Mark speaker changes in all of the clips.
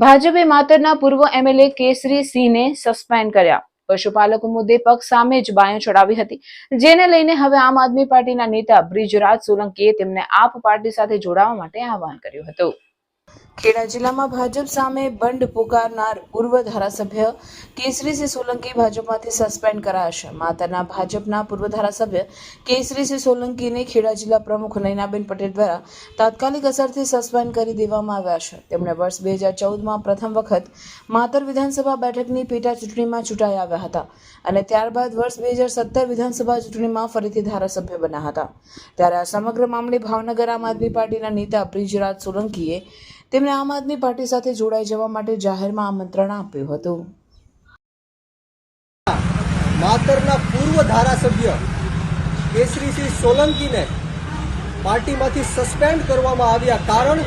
Speaker 1: ભાજપે માતરના પૂર્વ એમએલએ કેસરી સિંહને સસ્પેન્ડ કર્યા. પશુપાલકો મુદ્દે પક્ષ સામે જ બાયો ચડાવી હતી. જેને લઈને હવે આમ આદમી પાર્ટીના નેતા બ્રિજરાજ સોલંકીએ તેમને આપ પાર્ટી સાથે જોડાવા માટે આહવાન કર્યું હતું. ખેડા જિલ્લામાં ભાજપ સામે બંધ પુકારનાર પૂર્વ ધારાસભ્ય કેસરીસિંહ સોલંકી ભાજપમાંથી સસ્પેન્ડ કરાશે. માતાના ભાજપના પૂર્વ ધારાસભ્ય કેસરીસિંહ સોલંકીને ખેડા જિલ્લા પ્રમુખ નૈનાબેન પટેલ દ્વારા તાત્કાલિક અસરથી સસ્પેન્ડ કરી દેવામાં આવ્યા છે. તેમણે વર્ષ બે હજાર ચૌદમાં પ્રથમ વખત માતર વિધાનસભા બેઠકની પેટા ચૂંટણીમાં ચૂંટાઈ આવ્યા હતા અને ત્યારબાદ વર્ષ બે હજાર સત્તર વિધાનસભા ચૂંટણીમાં ફરીથી ધારાસભ્ય બન્યા હતા. ત્યારે આ સમગ્ર મામલે ભાવનગર આમ આદમી પાર્ટીના નેતા બ્રિજરાજ સોલંકીએ તેમને આમ આદમી પાર્ટી સાથે જોડાઈ જવા માટે જાહેરમાં આમંત્રણ આપ્યું હતું.
Speaker 2: માતરના પૂર્વ ધારાસભ્ય કેસરીસિંહ સોલંકીને પાર્ટીમાંથી સસ્પેન્ડ કરવામાં આવ્યા કારણ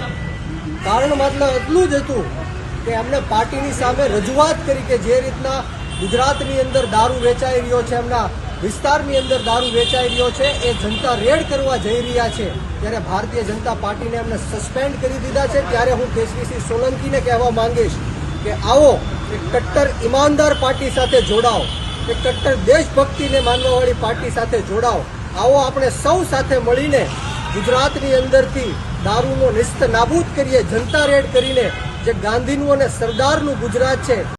Speaker 2: કારણ માત્ર એટલું જ હતું કે એમને પાર્ટીની સામે રજૂઆત કરી કે જે રીતના ગુજરાતની અંદર દારૂ વેચાઈ રહ્યો છે એમના વિસ્તારની અંદર દારૂ વેચાઈ રહ્યો છે. એ જનતા રેડ કરવા જઈ રહ્યા છે. ત્યારે ભારતીય જનતા પાર્ટીને એમને સસ્પેન્ડ કરી દીધા છે. ત્યારે હું કેસરીસિંહ સોલંકીને કહેવા માંગીશ કે આવો એક કટ્ટર ઈમાનદાર પાર્ટી સાથે જોડાઓ. એક કટ્ટર દેશભક્તિને માનવાવાળી પાર્ટી સાથે જોડાઓ. આવો આપણે સૌ સાથે મળીને ગુજરાતની અંદરથી દારૂનો નિસ્ત નાબૂદ કરીએ, જનતા રેડ કરીને જે ગાંધીનું અને સરદારનું ગુજરાત છે.